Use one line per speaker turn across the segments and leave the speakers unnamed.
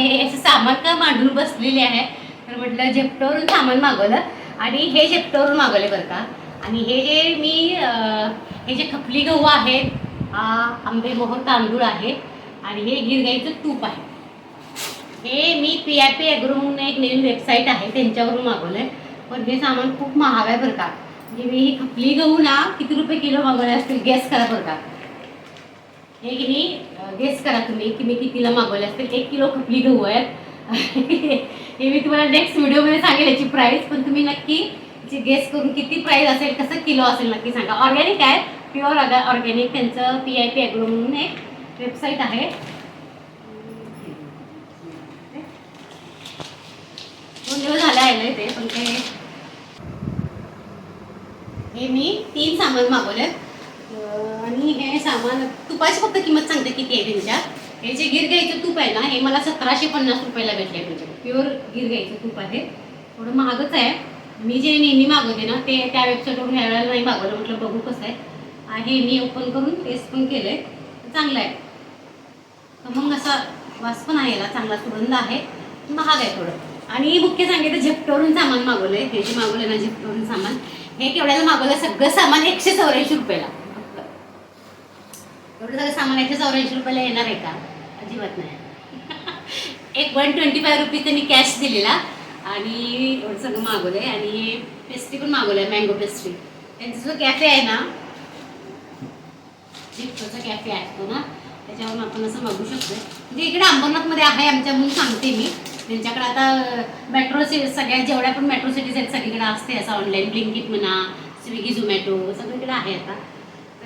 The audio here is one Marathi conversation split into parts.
हे आहे. असं सामान का मांडून बसलेले आहे. तर म्हटलं झेप्टोवरून सामान मागवलं. आणि हे झेप्टोवरून मागवले बरं का. आणि हे जे मी हे जे खपली गहू आहेत हा आंबे मोहर तांदूळ आहे. आणि हे गिरगाईचं तूप आहे. हे मी पी आय पी ॲग्रो म्हणून एक नवीन वेबसाईट आहे त्यांच्यावरून मागवलं आहे पण हे सामान खूप महाग आहे बरं का. म्हणजे मी ही खपली गहू ना किती रुपये किलो मागवले असतील गॅस करा बरं का. हे की नाही गेस करा तुम्ही की मी कितीला मागवले असतील. एक किलो खपली गहू आहेत. हे मी तुम्हाला नेक्स्ट व्हिडिओमध्ये सांगेल याची प्राईस पण तुम्ही नक्की गेस करून किती प्राईस असेल कसं किलो असेल नक्की सांगा. ऑर्गॅनिक आहे प्युअर ऑर्गॅनिक त्यांचं पी आय पी ॲग्रो म्हणून एक वेबसाईट आहे. दोन दिवस झाले आहे ते पण ते हे मी तीन सामान मागवले आणि हे सामान तुपाची फक्त किंमत सांगते किती आहे त्यांच्या. हे जे गिर घ्यायचं तूप आहे ना हे मला सतराशे पन्नास रुपयाला भेटले म्हणजे. प्युअर गिर घ्यायचं तूप आहे. थोडं महागच आहे. मी जे नेहमी मागवते ना ते त्या वेबसाईटवरून ह्या वेळेला नाही मागवलं. म्हटलं बघू कसं आहे. आहे मी ओपन करून टेस्ट पण केलं आहे चांगलं आहे. तर मग असा वास पण आहे याला. चांगला सुगंध आहे. महाग आहे थोडं. आणि मुख्य सांगितलं झेप्टोरून सामान मागवलं आहे हे जे मागवलं ना झेप्टोरून सामान हे केवढ्याला मागवलं सगळं सामान एकशे चौऱ्याऐंशी रुपयाला. एवढं सगळं सामान एकशे चौऱ्याऐंशी रुपयाला येणार आहे का? अजिबात नाही. एक वन ट्वेंटी फाय रुपीज त्यांनी कॅश दिलेला आणि एवढं सगळं मागवलं आहे आणि पेस्ट्री पण मागवलं आहे मँगो पेस्ट्री त्यांचा जो कॅफे आहे ना झेप्टोचा कॅफे आहे तो ना त्याच्यावरून आपण असं मागू शकतो म्हणजे इकडे अंबरनाथमध्ये आहे आमच्या म्हणून सांगते मी. त्यांच्याकडे आता मेट्रो सि सगळ्या जेवढ्या पण मेट्रो सिटीज आहेत सगळीकडे असते असं ऑनलाईन ब्लिंकिट म्हणा स्विगी झोमॅटो सगळीकडे आहे आता.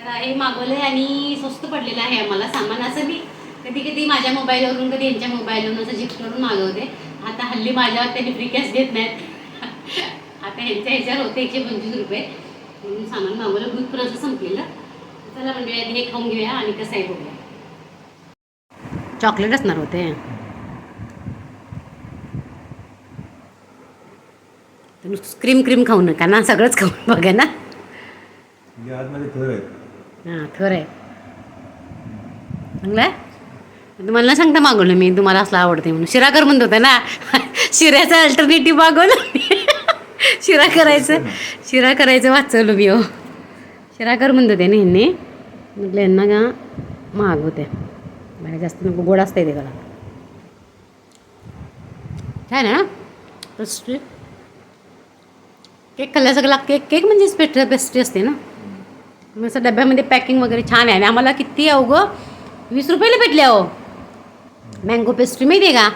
तर हे मागवलं आहे आणि स्वस्त पडलेलं आहे आम्हाला. सामान असं मी कधी कधी माझ्या मोबाईलवरून कधी यांच्या मोबाईलवरून असं झिपटवरून मागवते. आता हल्ली माझ्यावर त्यांनी फ्री कॅश देत नाहीत. आता ह्यांच्या ह्याच्यावर होते एकशे पंचवीस रुपये. म्हणून सामान मागवलं दूध पण असं संपलेलं. चला म्हणजे हे खाऊन घेऊया आणि कसं आहे बघूया. चॉकलेट असणार होते. क्रीम क्रीम खाऊ नका ना सगळंच खाऊन बघा ना. हां खरं आहे चांगलं आहे तुम्हाला ना सांगता मागवलं मी तुम्हाला असलं आवडते म्हणून. शिरा कर म्हणत होता ना. शिऱ्याचा अल्टरनेटिव्ह मागवलं शिरा करायचं. शिरा करायचं वाचवलं मी हो. शिरा कर म्हणत होते ना ह्यांनी म्हटलं यांना का मागवते. मला जास्त नको गोड असते ते कला काय ना? पेस्ट्री केक खाल्ल्यासारखं केक केक म्हणजे पेस्ट्री पेस्ट्री असते ना? असं डब्यामध्ये पॅकिंग वगैरे छान आहे. आणि आम्हाला किती आहे अवघं वीस रुपयाला भेटले अहो. मँगो पेस्ट्री माहिती आहे का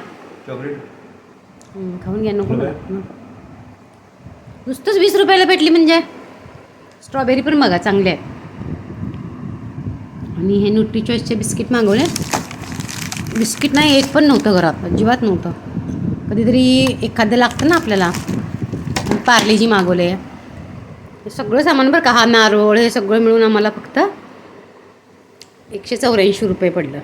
चॉकलेट
खाऊन घ्या नको? हं. नुसतंच वीस रुपयाला भेटली म्हणजे. स्ट्रॉबेरी पण बघा चांगले आहेत. आणि हे न्यूट्री चॉईसचे बिस्किट मागवले. बिस्किट नाही एक पण नव्हतं घरात. अजिबात नव्हतं. कधीतरी एखादं लागतं ना आपल्याला. पार्लेजी मागवले. हे सगळं सामान बरं का? हा नारळ हे सगळं मिळून आम्हाला फक्त एकशे चौऱ्याऐंशी रुपये पडलं.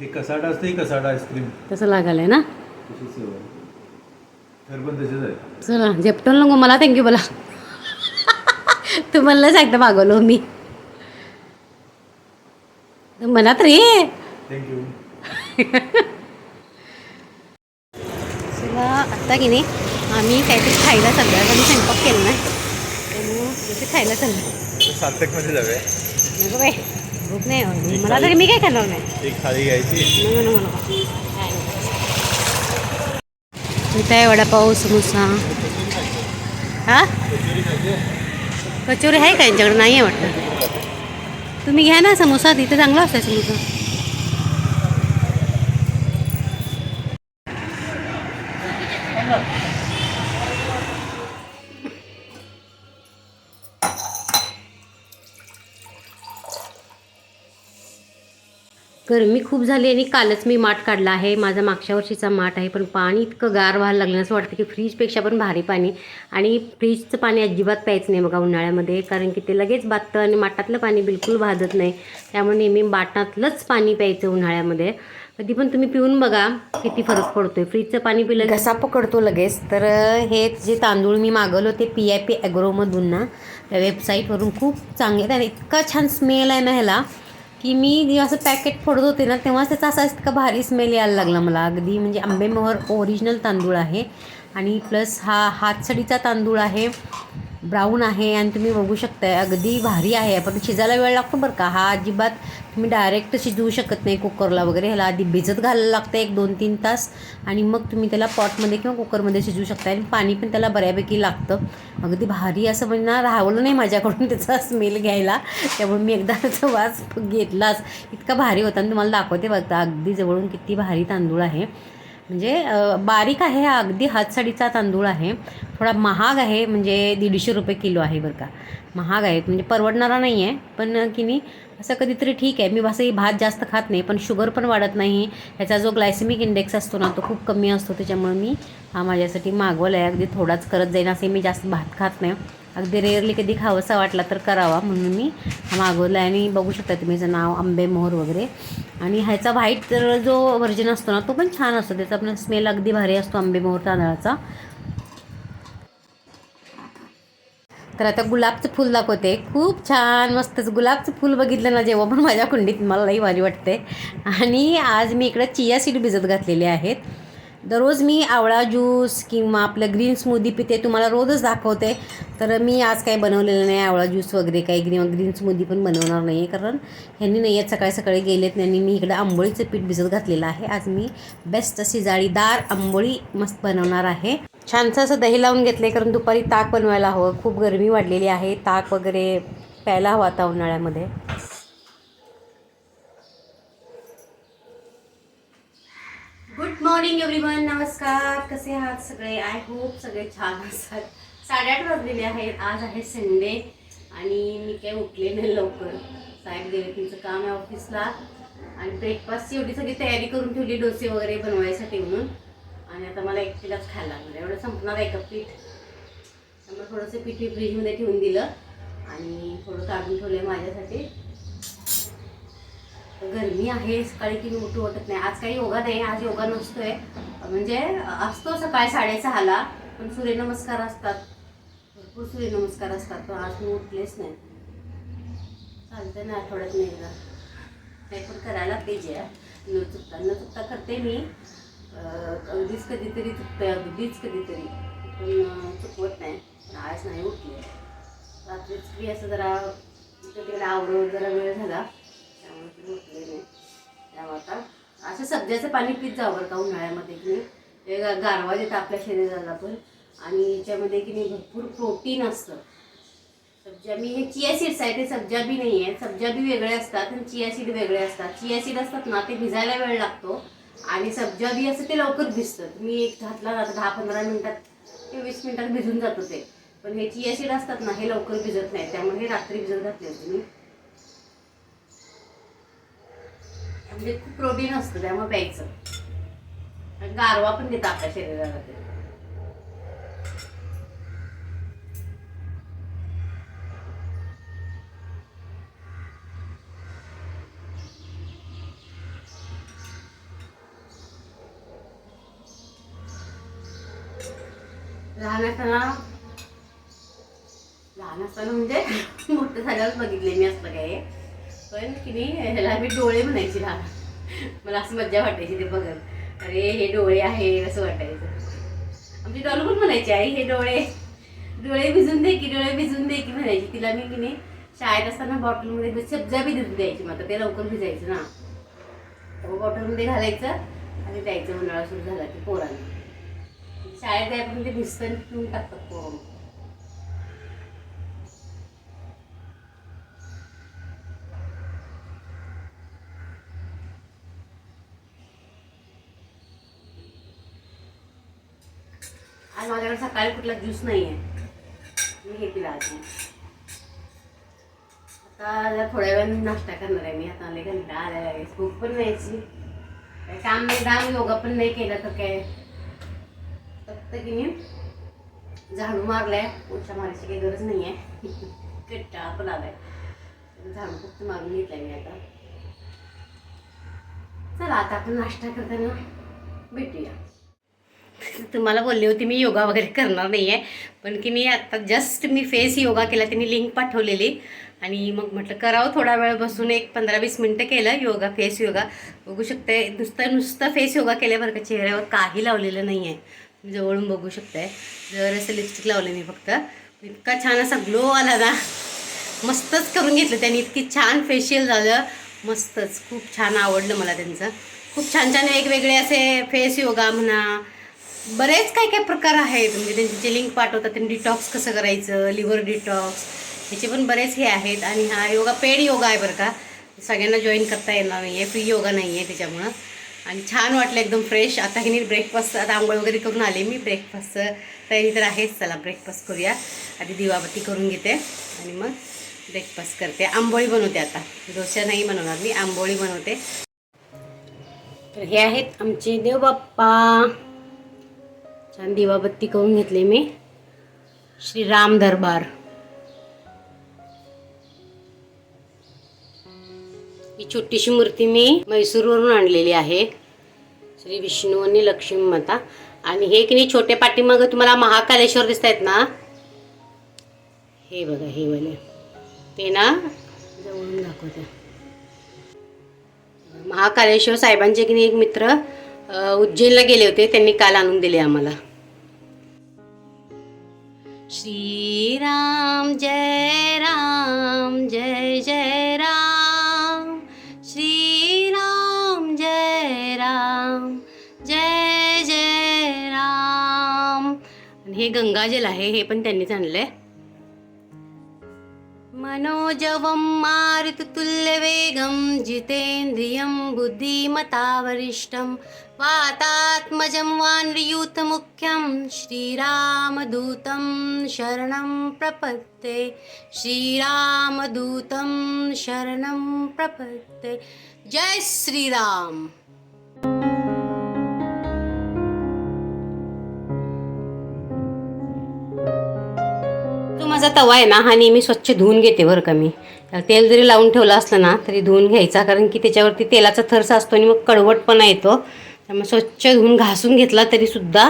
हे कसाडा असतं ही कसाडा आईस्क्रीम.
तसं लागायला ना?
तशीच आहे. पण
चला झेपटोल नको मला थँक्यू बोला. तुम्हाला सांगता मागवलो मी. मला तर ये
थँक्यू
चला आत्ता की नाही? आम्ही काहीतरी खायला चाललो आहे आम्ही स्वयंपाक केला नाही त्यामुळं काहीतरी खायला चाललो
सार्थकमध्ये जाऊया.
नको बाई. भूक नाही आवडली. मला तरी मी काय खाणार नाही.
एक थाळी घ्यायची.
नको नको नको. काय नको. इथं आहे वडापाव समोसा. हा? कचोरी आहे का यांच्याकडे? नाही आहे वाटतं. तुम्ही घ्या ना समोसा. तिथे चांगला असतो समोसा. गरमी खूप झाली आणि कालच मी माठ काढला आहे. माझा मागच्या वर्षीचा माठ आहे पण पाणी इतकं गार व्हायला लागलं असं वाटतं की फ्रीजपेक्षा पण भारी पाणी. आणि फ्रीजचं पाणी अजिबात प्यायचं नाही बघा उन्हाळ्यामध्ये कारण की ते लगेच बाधतं आणि माठातलं पाणी बिलकुल भाजत नाही. त्यामुळे नेहमी बाटातलंच पाणी प्यायचं उन्हाळ्यामध्ये. कधी पण तुम्ही पिऊन बघा किती फरक पडतोय. फ्रीजचं पाणी पिलं घसा पकडतो लगेच? तर हे जे तांदूळ मी मागवलं ते पी आय पी ॲग्रोमधून ना त्या वेबसाईटवरून खूप चांगले आणि इतका छान स्मेल आहे ना ह्याला. की मी जेव्हा असं पॅकेट फोडत होते ना तेव्हाच त्याचा असा इतका भारी स्मेल यायला लागला मला. अगदी म्हणजे आंबेमोहर ओरिजिनल तांदूळ आहे. आणि प्लस हा हातसडीचा तांदूळ आहे ब्राऊन आहे आणि तुम्ही बघू शकताय अगदी भारी आहे. पण शिजायला वेळ लागतो बरं का. हा अजिबात तुम्ही डायरेक्ट शिजवू शकत नाही कुकरला वगैरे. ह्याला आधी भिजत घालायला लागतं एक दोन तीन तास आणि मग तुम्ही त्याला पॉटमध्ये किंवा कुकरमध्ये शिजवू शकता आणि पाणी पण त्याला बऱ्यापैकी लागतं. अगदी भारी असं म्हणजे ना राहवलं नाही माझ्याकडून त्याचा स्मेल घ्यायला. त्यामुळे मी एकदा त्याचा वास घेतलाच. इतका भारी होता आणि तुम्हाला दाखवते बघता अगदी जवळून किती भारी तांदूळ आहे. म्हणजे बारीक आहे हा अगदी हातसाडीचा तांदूळ आहे. थोडा महाग आहे म्हणजे दीडशे रुपये किलो आहे बरं का. महाग आहे म्हणजे परवडणारा नाही आहे पण की नाही असं कधीतरी ठीक आहे. मी असंही भात जास्त खात नाही पण शुगर पण वाढत नाही. ह्याचा जो ग्लायसेमिक इंडेक्स असतो ना तो खूप कमी असतो. त्याच्यामुळे मी हा माझ्यासाठी मागवला आहे अगदी थोडाच करत जाईन असे मी जास्त भात खात नाही. अगदी रेअरली कधी खावंसा वाटला तर करावा म्हणून मी हा मागवला आहे. आणि बघू शकता तुम्ही याचं नाव आंबे मोहर वगैरे. आणि ह्याचा व्हाईट तर जो व्हर्जन असतो ना तो पण छान असतो. त्याचा पण स्मेल अगदी भारी असतो आंबे मोहर तांदळाचा. तर आता गुलाबचं फूल दाखवते. खूप छान मस्तच गुलाबचं फूल बघितलं ना जेव्हा पण माझ्या कुंडीत मला लई भारी वाटते आणि आज मी इकडं चिया सीड भिजत घातलेले आहेत. दररोज मी आवळा ज्यूस किंवा आपलं ग्रीन स्मूदी पिते तुम्हाला रोजच दाखवते. तर मी आज काही बनवलेलं नाही आवळा ज्यूस वगैरे काही ग्रीन ग्रीन स्मूदी पण बनवणार नाही आहे कारण ह्यांनी नाही आहेत सकाळी सकाळी गेलेत नाही आणि मी इकडं आंबोळीचं पीठ भिजत घातलेलं आहे. आज मी बेस्ट अशी जाळीदार आंबोळी मस्त बनवणार आहे. छानसं असं दही लावून घेतलं आहे कारण दुपारी ताक बनवायला हवं. खूप गरमी वाढलेली आहे. ताक वगैरे प्यायला हवा आता उन्हाळ्यामध्ये. गुड मॉर्निंग एव्हरीवन नमस्कार. कसे आहात सगळे? आय होप सगळे छान असतात. साडेआठ वाजलेले आहेत. आज आहे संडे आणि मी काय उठले नाही लवकर. साहेब गेले तुमचं काम आहे ऑफिसला आणि ब्रेकफास्टची एवढी सगळी तयारी करून ठेवली डोसे वगैरे बनवायसाठी म्हणून. आणि आता मला एकटीलाच खायला लागलं एवढं संपणार आहे का पीठ त्यामुळे थोडंसं पीठ फ्रीजमध्ये ठेवून दिलं. आणि थोडं काढून ठेवलं आहे माझ्यासाठी. गरमी आहे सकाळी की मी उठू वाटत नाही. आज काही योगा नाही आज योगा नसतोय. म्हणजे असतो सकाळी साडेसहाला पण सूर्यनमस्कार असतात. भरपूर सूर्यनमस्कार असतात पण आज मी उठलेच नाही. चालतं ना आठवड्यात नाही का ते पण करायला पाहिजे. न चुकता न चुकता करते मी. अगदीच कधीतरी चुकते अगदीच कधीतरी. पण चुकवत नाही. पण आज नाही उठले. रात्रीच मी असं जरा इकडे तिकडे आवडून जरा वेळ झाला. त्यामुळे आता असं सध्याचं पाणी पीत जावं बरं का उन्हाळ्यामध्ये की नाही ते गारवा देतं आपल्या शरीराला पण. आणि याच्यामध्ये की नाही भरपूर प्रोटीन असतं. सब्जा बी हे चिया सीड्स आहे ते सब्जा बी नाही आहे सब्जा बी वेगळे असतात आणि चिया सीड वेगळे असतात. चिया सीड असतात ना ते भिजायला वेळ लागतो. आणि सब्जा बी असं ते लवकर भिजतं. मी एक घातला जातं दहा पंधरा मिनटात ते वीस मिनिटात भिजून जातं ते. पण हे चिया सीड असतात ना हे लवकर भिजत नाही. त्यामुळे हे रात्री भिजत घातले होते मी. म्हणजे खूप प्रोटीन असतं त्यामुळे प्यायचं. गारवा पण देतं आपल्या शरीराला ते लहान असताना लहान असताना म्हणजे मोठं झाल्यावर बघितले मी असलं काय पण की नाही ह्याला मी डोळे म्हणायची लहान मला असं मज्जा वाटायची ते बघत. अरे हे डोळे आहे असं वाटायचं. आमची डॉलू पण म्हणायची आई हे डोळे. डोळे भिजून दे की डोळे भिजून दे की म्हणायची. तिला मी की नाही शाळेत असताना बॉटलमध्ये सब्जा बी भिजून द्यायची मग ते लवकर भिजायचं ना. तर बॉटलमध्ये घालायचं आणि द्यायचं उन्हाळा सुरू झाला की पोरांना. शाळेत जायपर्यंत ते भिजतं टाकतात पोरं. आज माझ्याकडे सकाळी कुठला ज्यूस नाही आहे मी हे पिला आज आता जरा थोड्या वेळाने नाश्ता करणार आहे मी. आता आले घंटा आल्या. लगेच भूक पण न्यायची काही काम नाही दाम योगा पण नाही केला तर काय? फक्त की मी झाडू मारलाय. पोछा मारायची काही गरज नाही आहे कट्टा पण आलाय. झाडू फक्त मारून घेतलाय मी आता. चला आता आपण नाश्ता करताना भेटूया. तुम्हाला बोलली होती मी योगा वगैरे करणार नाही आहे पण की मी आता जस्ट मी फेस योगा केला त्यांनी लिंक पाठवलेली. आणि मग म्हटलं करावं थोडा वेळ बसून एक पंधरा वीस मिनटं केलं योगा फेस योगा. बघू शकते नुसतं नुसतं फेस योगा केलं बरं का चेहऱ्यावर काही लावलेलं नाही आहे जवळून बघू शकते. जर असं लिपस्टिक लावलं मी फक्त. इतका छान असा ग्लो आला ना. मस्तच करून घेतलं त्यांनी. इतकी छान फेशियल झालं. मस्तच. खूप छान आवडलं मला त्यांचं. खूप छान छान वेगवेगळे असे फेस योगा म्हणा बरेच काही काही प्रकार आहेत. म्हणजे त्यांचे जे लिंक पाठवतात त्यांनी डिटॉक्स कसं करायचं लिव्हर डिटॉक्स ह्याचे पण बरेच हे आहेत. आणि हा योगा पेड योगा आहे बरं का. सगळ्यांना जॉईन करता येणार नाही आहे फ्री योगा नाही आहे त्याच्यामुळं. आणि छान वाटलं एकदम फ्रेश आता की नाही ब्रेकफास्ट आता आंघोळ वगैरे करून आले मी. ब्रेकफास्ट तयारी तर आहेच. चला ब्रेकफास्ट करूया. आधी दिवाबत्ती करून घेते. आणि मग ब्रेकफास्ट करते. आंबोळी बनवते आता. डोसा नाही बनवणार मी. आंबोळी बनवते. तर हे आहेत आमचे देवबाप्पा. छान दिवाबत्ती करून घेतले मी. श्री राम दरबार. ही छोटीशी मूर्ती मी म्हैसूरवरून आणलेली आहे. श्री विष्णू आणि लक्ष्मी माता. आणि हे की नाही छोटे पाठीमागं तुम्हाला महाकालेश्वर दिसत आहेत ना? हे बघा हे वाले. ते ना जवळून दाखवते. महाकालेश्वर साहेबांचे की नाही एक मित्र उज्जैनला गेले होते. त्यांनी काल आणून दिले आम्हाला. श्रीराम जय राम जय जय राम. श्रीराम जय राम जय जय राम. हे गंगाजल आहे हे पण त्यांनीच आणलंय. मनोजवं मारुततुल्यवेगं जितेन्द्रियं बुद्धिमतावरिष्ठं वातात्मजं वानरयूथमुख्यं श्रीरामदूतं शरणं प्रपत्ते श्रीरामदूतं शरणं प्रपत्ते। जय श्रीराम। माझा तवा आहे ना हा नेहमी स्वच्छ धुवून घेते बरं का मी. तेल जरी लावून ठेवलं असलं ना तरी धुवून घ्यायचा कारण की त्याच्यावरती तेलाचा थरसा असतो आणि मग कडवटपणा येतो. त्यामुळे स्वच्छ धुवून घासून घेतला तरीसुद्धा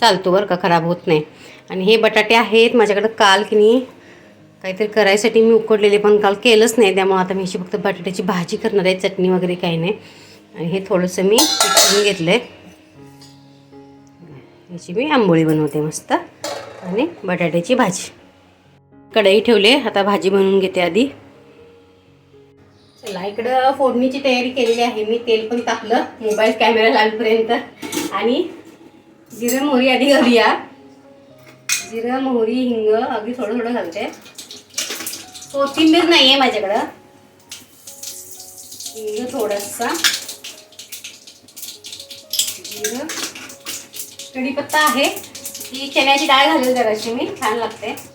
चालतो बरं का खराब होत नाही. आणि हे बटाटे आहेत माझ्याकडं काल की नाही काहीतरी करायसाठी मी उकडलेले पण काल केलंच नाही. त्यामुळे आता मी अशी फक्त बटाट्याची भाजी करणार आहे चटणी वगैरे काही नाही. आणि हे थोडंसं मी करून घेतलं आहे याची मी आंबोळी बनवते मस्त. आणि बटाट्याची भाजी. कढई ठेवले. आता भाजी बनवून घेते आधी. चला इकडं फोडणीची तयारी केलेली आहे. मी तेल पण टाकलं मोबाईल कॅमेरा लागपर्यंत. आणि जिरं मोहरी आधी घालूया. जिरं मोहरी हिंग अगदी थोडं थोडं घालते. कोथिंबीर नाही आहे माझ्याकडं. हिंग थोडासा. जिरं. कढीपत्ता आहे. ही चण्याची डाळ घालेल जराशी मी. छान लागते.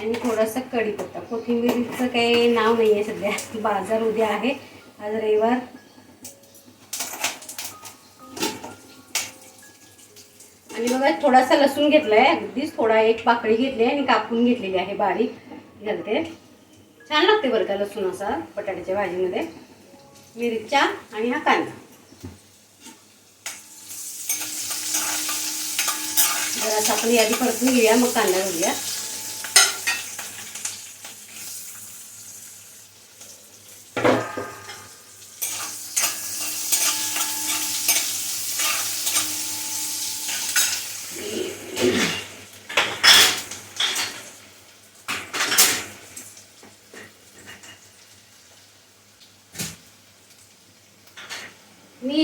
आणि थोडासा कढीपत्ता कोथिंबीरचं काही नाव नाही आहे सध्या. बाजार उद्या आहे. आज रविवार. आणि बघा थोडासा लसूण घेतलाय. अगदीच थोडा एक पाकळी घेतली आणि कापून घेतलेली आहे बारीक. घालते. छान लागते बरं का लसूण असा बटाट्याच्या भाजीमध्ये. मिरच्या आणि हा कांदा. जरासा आपण यादी परतून घेऊया मग कांदा घालूया.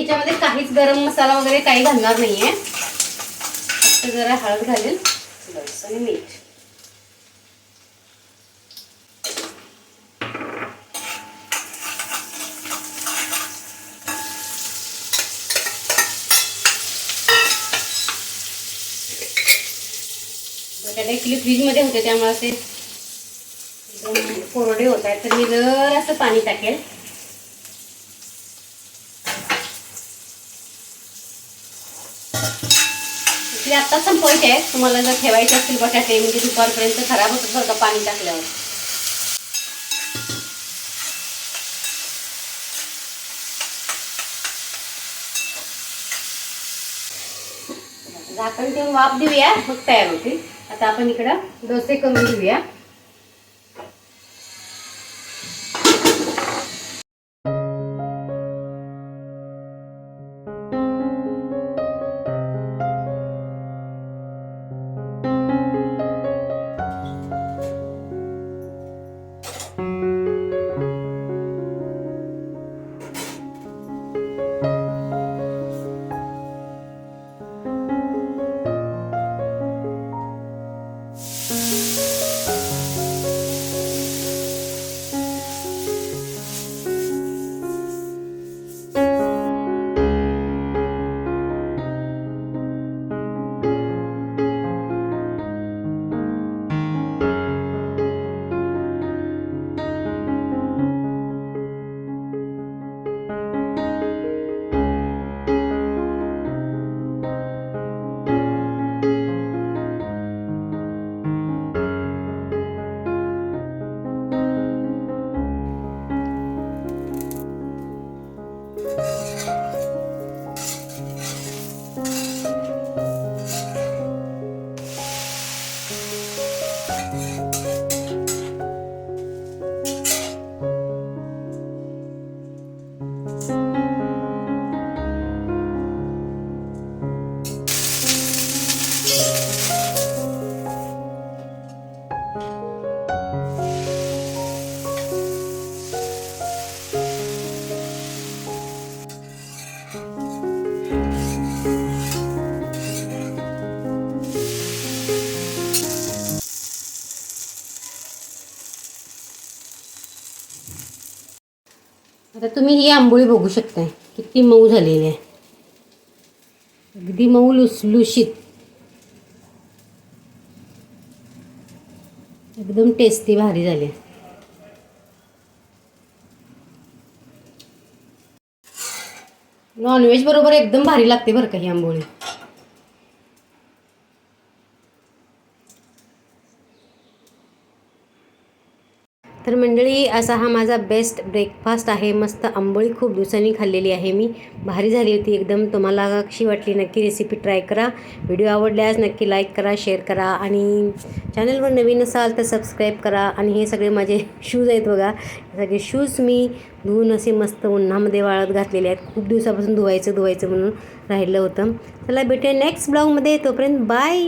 हिच्यामध्ये काहीच गरम मसाला वगैरे काही घालणार नाहीये. फक्त जरा हळद घालेल बस आणि मीठ. बटाटे ॲक्च्युली फ्रीजमध्ये होते त्यामुळे असे कोरडे होत आहेत. तर मी जर असं पाणी टाकेल. आता संपवायचे आहेत. तुम्हाला जर ठेवायचे असतील बटाटे म्हणजे दुपारपर्यंत खराब होत बरं का पाणी टाकल्यावर. झाकण ठेवून वाफ देऊया मग तयार होतील. आता आपण इकडं डोसे करून घेऊया. तुम्ही ही आंबोळी बघू शकताय. किती मऊ झालेली आहे. अगदी मऊ लुसलुशीत एकदम टेस्टी भारी झाली. नॉनव्हेज बरोबर एकदम भारी लागते बरं का ही आंबोळी. तर मंडळी असा हा माझा बेस्ट ब्रेकफास्ट आहे. मस्त आंबोळी खूप दिवसांनी खाल्लेली आहे मी. भारी झाली होती एकदम. तुम्हाला कशी वाटली नक्की रेसिपी ट्राय करा. व्हिडिओ आवडल्यास नक्की लाईक करा शेअर करा आणि चॅनलवर नवीन असाल तर सबस्क्राईब करा. आणि हे सगळे माझे शूज आहेत बघा. सगळे शूज मी धुवून असे मस्त उन्हामध्ये वाळत घातलेले आहेत. खूप दिवसापासून धुवायचं धुवायचं म्हणून राहिलं होतं. चला भेटूया नेक्स्ट ब्लॉगमध्ये तोपर्यंत बाय